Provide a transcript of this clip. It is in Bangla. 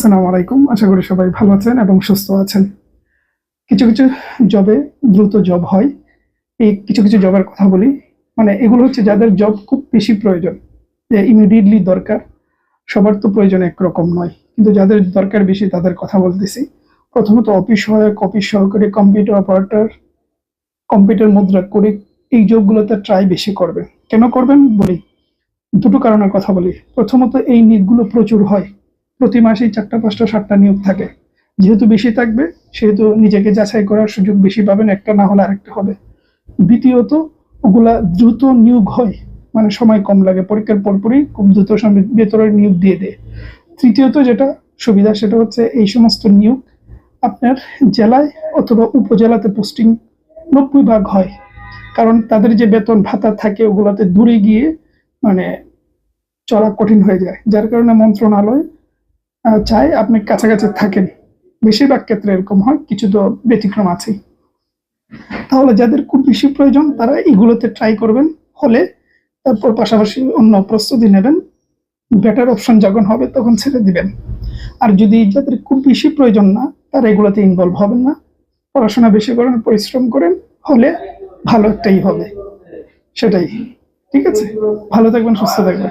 আসসালামু আলাইকুম। আশা করি সবাই ভালো আছেন এবং সুস্থ আছেন। কিছু কিছু জবে দ্রুত জব হয়। এই কিছু কিছু জবের কথা বলি। মানে এগুলো হচ্ছে যাদের জব খুব বেশি প্রয়োজন। যে ইমিডিয়েটলি দরকার, সবার তো প্রয়োজন একরকম নয়। কিন্তু যাদের দরকার বেশি তাদের কথা বলতেছি। প্রথমত অফিস সহায়ক, অফিস সহকারী কম্পিউটার অপারেটর কম্পিউটার মুদ্রা করে এই জবগুলোতে ট্রাই বেশি করবে কেন করবেন? বলি, দুটো কারণের কথা বলি। প্রথমত এই নিয়োগগুলো প্রচুর হয়। প্রতি মাসেই চারটা, পাঁচটা, সাতটা নিয়োগ থাকে। যেহেতু বেশি থাকবে, সেহেতু নিজেকে যাচাই করার সুযোগ বেশি পাবেন, একটা না হলে আরেকটা হবে। দ্বিতীয়ত, ওগুলা দ্রুত নিয়োগ হয় মানে সময় কম লাগে, পরীক্ষার পরপরই খুব দ্রুত সময় ভেতরে নিয়োগ দিয়ে দেয়। তৃতীয়ত যেটা সুবিধা, সেটা হচ্ছে এই সমস্ত নিয়োগ আপনার জেলায় অথবা উপজেলাতে পোস্টিং নব্বই ভাগ হয়। কারণ তাদের যে বেতন ভাতা থাকে, ওগুলাতে দূরে গিয়ে মানে চলা কঠিন হয়ে যায়। যার কারণে মন্ত্রণালয় চায় আপনি কাছাকাছি থাকেন। বেশিরভাগ ক্ষেত্রে এরকম হয়, কিছু তো ব্যতিক্রম আছে। তাহলে যাদের খুব বেশি প্রয়োজন, তারা এগুলোতে ট্রাই করবেন। হলে তারপর পাশাপাশি অন্য প্রস্তুতি নেবেন। বেটার অপশন যখন হবে, তখন ছেড়ে দিবেন। আর যদি যাদের খুব বেশি প্রয়োজন না, তারা এগুলোতে ইনভলভ হবেন না। পড়াশোনা বেশি করেন, পরিশ্রম করেন, হলে ভালো একটাই হবে। সেটাই। ঠিক আছে? ভালো থাকবেন, সুস্থ থাকবেন।